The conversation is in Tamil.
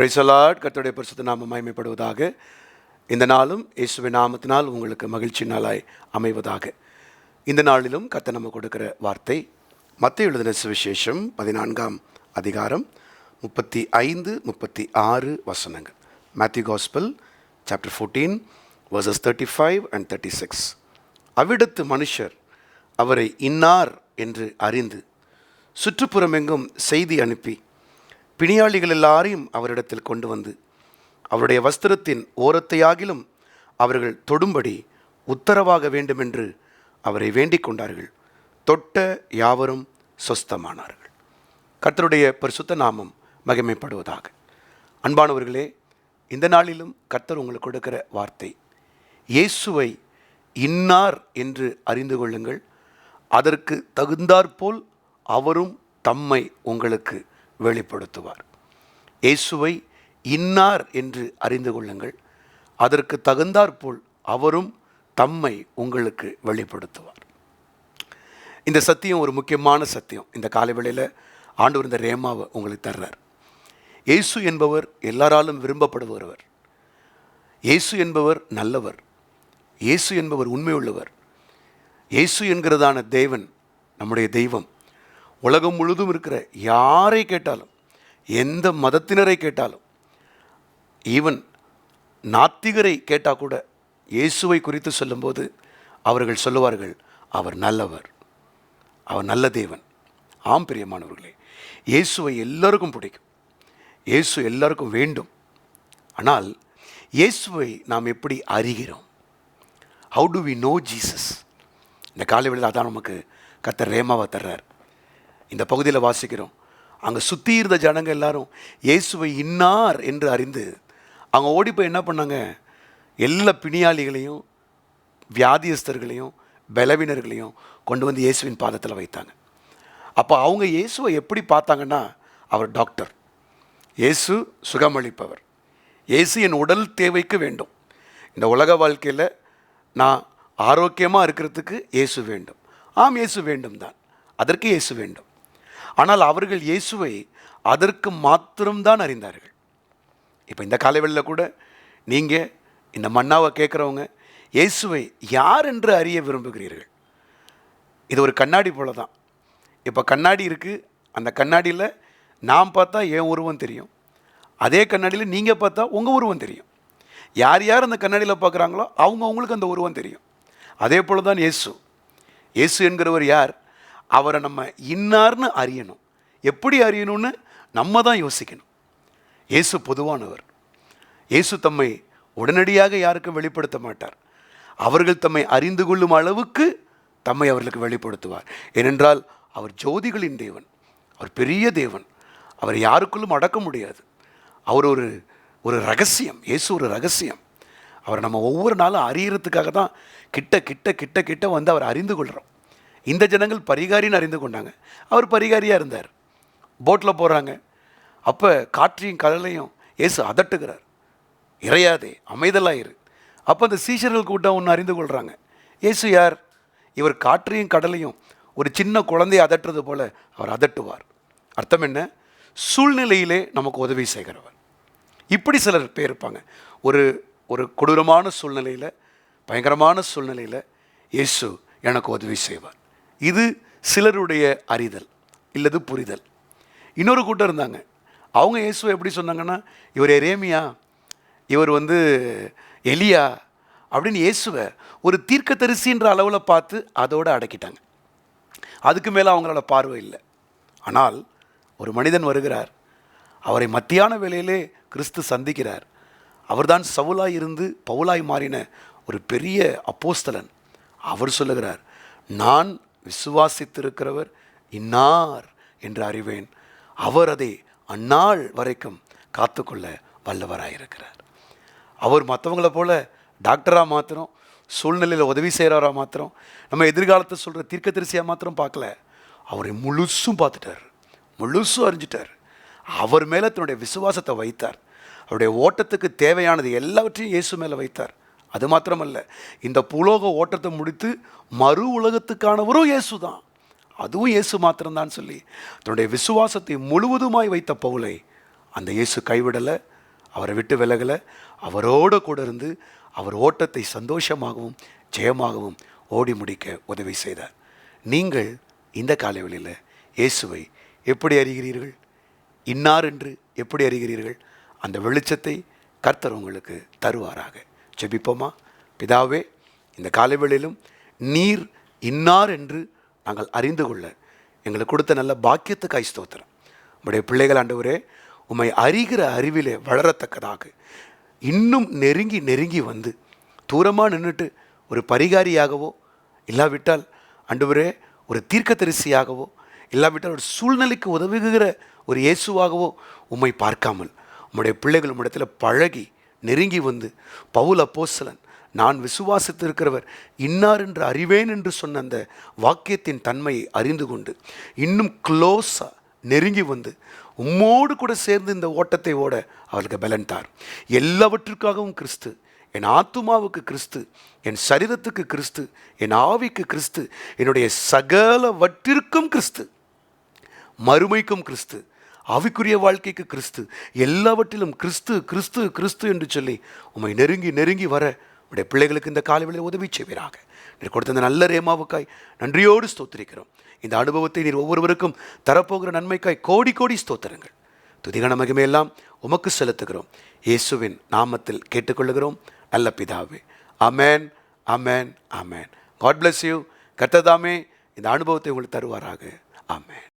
பிரைசலாட் கர்த்தருடைய பரிசுத்த நாம மயமைப்படுவதாக இந்த நாளும் இயேசுவின் நாமத்தினால் உங்களுக்கு மகிழ்ச்சி நாளாய் அமைவதாக. இந்த நாளிலும் கத்த நம்ம கொடுக்கிற வார்த்தை மத்திய எழுதின சுவிசேஷம் பதினான்காம் அதிகாரம் முப்பத்தி ஐந்து முப்பத்தி ஆறு வசனங்கள். Matthew gospel chapter fourteen verses thirty five and thirty six அவ்விடத்து மனுஷர் அவரை இன்னார் என்று அறிந்து சுற்றுப்புறமெங்கும் செய்தி அனுப்பி பிணியாளிகள் எல்லாரையும் அவரிடத்தில் கொண்டு வந்து அவருடைய வஸ்திரத்தின் ஓரத்தையாகிலும் அவர்கள் தொடும்படி உத்தரவாக வேண்டுமென்று அவரை வேண்டிக் கொண்டார்கள். தொட்ட யாவரும் சொஸ்தமானார்கள். கர்த்தருடைய பரிசுத்த நாமம் மகிமைப்படுவதாக. அன்பானவர்களே இந்த நாளிலும் கர்த்தர் உங்களுக்கு கொடுக்கிற வார்த்தை இயேசுவை இன்னார் என்று அறிந்து கொள்ளுங்கள். அதற்கு தகுந்தாற்போல் அவரும் தம்மை உங்களுக்கு வெளிப்படுத்துவார். இயேசுவை இன்னார் என்று அறிந்து கொள்ளுங்கள். அதற்கு தகுந்தாற்போல் அவரும் தம்மை உங்களுக்கு வெளிப்படுத்துவார். இந்த சத்தியம் ஒரு முக்கியமான சத்தியம். இந்த காலவேளையில் ஆண்டவர் இந்த ரேமாவை உங்களுக்கு தர்றார். இயேசு என்பவர் எல்லாராலும் விரும்பப்படுபவர் இயேசு என்பவர் நல்லவர். இயேசு என்பவர் உண்மையுள்ளவர். இயேசு என்கிறதான தேவன் நம்முடைய தெய்வம். உலகம் முழுதும் இருக்கிற யாரை கேட்டாலும் எந்த மதத்தினரை கேட்டாலும் ஈவன் நாத்திகரை கேட்டால் கூட இயேசுவை குறித்து சொல்லும்போது அவர்கள் சொல்லுவார்கள் அவர் நல்லவர் அவர் நல்ல தேவன். ஆம் பிரியமானவர்களே இயேசுவை எல்லாருக்கும் பிடிக்கும். இயேசு எல்லாருக்கும் வேண்டும். ஆனால் இயேசுவை நாம் எப்படி அறிகிறோம்? How do we know Jesus இந்த காலை காலைவெளியில் அதான் நமக்கு கத்தர் ரேமாவை தர்றார். இந்த பகுதியில் வாசிக்கிறோம். அங்கே சுற்றி இருந்த ஜனங்கள் எல்லாரும் இயேசுவை இன்னார் என்று அறிந்து அவங்க ஓடி போய் என்ன பண்ணாங்க? எல்லா பிணியாளிகளையும் வியாதியஸ்தர்களையும் பலவினர்களையும் கொண்டு வந்து இயேசுவின் பாதத்தில் வைத்தாங்க. அப்போ அவங்க இயேசுவை எப்படி பார்த்தாங்கன்னா அவர் டாக்டர். இயேசு சுகமளிப்பவர். இயேசு என் உடல் தேவைக்கு வேண்டும். இந்த உலக வாழ்க்கையில் நான் ஆரோக்கியமாக இருக்கிறதுக்கு இயேசு வேண்டும். ஆம் இயேசு வேண்டும் தான் அதற்கு இயேசு வேண்டும். ஆனால் அவர்கள் இயேசுவை அதற்கு மாத்திரம்தான் அறிந்தார்கள். இப்போ இந்த காலைவெளியில் கூட நீங்கள் இந்த மன்னாவை கேட்குறவங்க இயேசுவை யார் என்று அறிய விரும்புகிறீர்கள்? இது ஒரு கண்ணாடி போல தான் இப்போ கண்ணாடி இருக்குது அந்த கண்ணாடியில் நான் பார்த்தா என் உருவம் தெரியும். அதே கண்ணாடியில் நீங்கள் பார்த்தா உங்கள் உருவம் தெரியும். யார் யார் அந்த கண்ணாடியில் பார்க்குறாங்களோ அவங்க அவங்களுக்கு அந்த உருவம் தெரியும். அதே போல தான் இயேசு. இயேசு என்கிறவர் யார்? அவரை நம்ம இன்னார்னு அறியணும். எப்படி அறியணும்னு? நம்ம தான் யோசிக்கணும். இயேசு பொதுவானவர். இயேசு தம்மை உடனடியாக யாருக்கும் வெளிப்படுத்த மாட்டார். அவர்கள் தம்மை அறிந்து கொள்ளும் அளவுக்கு தம்மை அவர்களுக்கு வெளிப்படுத்துவார். ஏனென்றால் அவர் ஜோதிகளின் தேவன். அவர் பெரிய தேவன். அவர் யாருக்குள்ளும் அடக்க முடியாது. அவர் ஒரு ஒரு ரகசியம். இயேசு ஒரு ரகசியம். அவர் நம்ம ஒவ்வொரு நாளும் அறியறதுக்காக தான் கிட்ட கிட்ட கிட்ட கிட்ட வந்து அவர் அறிந்து கொள்கிறோம் இந்த ஜனங்கள் பரிகாரின்னு அறிந்து கொண்டாங்க. அவர் பரிகாரியாக இருந்தார். போட்டில் போகிறாங்க அப்போ காற்றையும் கடலையும் இயேசு அதட்டுகிறார். இறையாதே அமைதலாயிரு அப்போ அந்த சீஷர்கள் கூட்டம் ஒன்று அறிந்து கொள்கிறாங்க இயேசு யார்? இவர் காற்றையும் கடலையும் ஒரு சின்ன குழந்தையை அதட்டுறது போல் அவர் அதட்டுவார். அர்த்தம் என்ன? சூழ்நிலையிலே நமக்கு உதவி செய்கிறவர். இப்படி சிலர் பேர் இருப்பாங்க. ஒரு ஒரு கொடூரமான சூழ்நிலையில் பயங்கரமான சூழ்நிலையில் இயேசு எனக்கு உதவி செய்வார். இது சிலருடைய அறிதல் இல்லது புரிதல். இன்னொரு கூட்டம் இருந்தாங்க. அவங்க இயேசுவை எப்படி சொன்னாங்கன்னா இவர் எரேமியா இவர் வந்து எலியா அப்படின்னு இயேசுவை ஒரு தீர்க்கதரிசின்ற அளவில் பார்த்து அதோடு அடக்கிட்டாங்க. அதுக்கு மேலே அவங்களோட பார்வை இல்லை. ஆனால் ஒரு மனிதன் வருகிறார். அவரை மத்தியான வேலையிலே கிறிஸ்து சந்திக்கிறார். அவர்தான் சவுலாய் இருந்து பவுலாய் மாறின ஒரு பெரிய அப்போஸ்தலன். அவர் சொல்லுகிறார் நான் விசுவாசித்திருக்கிறவர் இன்னார் என்று அறிவேன். அவர் அதை அந்நாள் வரைக்கும் காத்துக்கொள்ள வல்லவராயிருக்கிறார். அவர் மற்றவங்கள போல டாக்டராக மாத்திரம் சூழ்நிலையில் உதவி செய்கிறவராக மாத்திரம் நம்ம எதிர்காலத்தை சொல்கிற தீர்க்க தரிசியாக மாத்திரம் பார்க்கல. அவரை முழுசும் பார்த்துட்டார். முழுசும் அறிஞ்சிட்டார். அவர் மேலே தன்னுடைய விசுவாசத்தை வைத்தார். அவருடைய ஓட்டத்துக்கு தேவையானது எல்லாவற்றையும் இயேசு மேலே வைத்தார். அது மாத்திரமல்ல. இந்த புலோக ஓட்டத்தை முடித்து மறு உலகத்துக்கானவரும் இயேசு தான் அதுவும் இயேசு மாத்திரம்தான் சொல்லி தன்னுடைய விசுவாசத்தை முழுவதுமாய் வைத்த பவுலை அந்த இயேசு கைவிடலை அவரை விட்டு விலகலை அவரோட கூட இருந்து அவர் ஓட்டத்தை சந்தோஷமாகவும் ஜெயமாகவும் ஓடி முடிக்க உதவி செய்தார். நீங்கள் இந்த காலைவெளியில் இயேசுவை எப்படி அறிகிறீர்கள்? இன்னார் என்று எப்படி அறிகிறீர்கள்? அந்த வெளிச்சத்தை கர்த்தர் உங்களுக்கு தருவாராக. ஜெபிப்போமா? பிதாவே இந்த காலைவேளையிலும் நீர் இன்னார் என்று நாங்கள் அறிந்து கொள்ள எங்களுக்கு கொடுத்த நல்ல பாக்கியத்துக்காய் ஸ்தோத்திரம். உம்முடைய பிள்ளைகள் ஆண்டவரே உம்மை அறிகிற அறிவிலே வளரத்தக்கதாக இன்னும் நெருங்கி நெருங்கி வந்து தூரமாக நின்றுட்டு ஒரு பரிகாரியாகவோ இல்லாவிட்டால் அண்டுவரே ஒரு தீர்க்கதரிசியாகவோ இல்லாவிட்டால் ஒரு சூழ்நிலைக்கு உதவுகிற ஒரு இயேசுவாகவோ உம்மை பார்க்காமல் உம்முடைய பிள்ளைகள் உம்மிடத்தில் பழகி நெருங்கி வந்து பவுல் அப்போசலன் நான் விசுவாசித்திருக்கிறவர் இன்னார் என்று அறிவேன் என்று சொன்ன அந்த வாக்கியத்தின் தன்மையை அறிந்து கொண்டு இன்னும் க்ளோஸாக நெருங்கி வந்து உம்மோடு கூட சேர்ந்து இந்த ஓட்டத்தை ஓட அவருக்கு பலன்தார். எல்லாவற்றுக்காகவும் எல்லாவற்றிற்காகவும் கிறிஸ்து என் ஆத்துமாவுக்கு கிறிஸ்து என் சரீரத்துக்கு கிறிஸ்து என் ஆவிக்கு கிறிஸ்து என்னுடைய சகலவற்றிற்கும் கிறிஸ்து மறுமைக்கும் கிறிஸ்து ஆவிக்குரிய வாழ்க்கைக்கு கிறிஸ்து. எல்லாவற்றிலும் கிறிஸ்து கிறிஸ்து கிறிஸ்து என்று சொல்லி உம்மை நெருங்கி நெருங்கி வர உடைய பிள்ளைகளுக்கு இந்த காலவெளியில் உதவி செய்வீராக. நீர் கொடுத்த இந்த நல்ல ரேமாவுக்காய் நன்றியோடு ஸ்தோத்திரிக்கிறோம். இந்த அனுபவத்தை நீர் ஒவ்வொருவருக்கும் தரப்போகிற நன்மைக்காய் கோடி கோடி ஸ்தோத்திரங்கள். துதிகன மகிமையெல்லாம் உமக்கு செலுத்துகிறோம். இயேசுவின் நாமத்தில் கேட்டுக்கொள்ளுகிறோம். நல்ல பிதாவே. Amen amen amen God bless you கத்ததாமே இந்த அனுபவத்தை உங்களுக்கு தருவாராக. அமேன்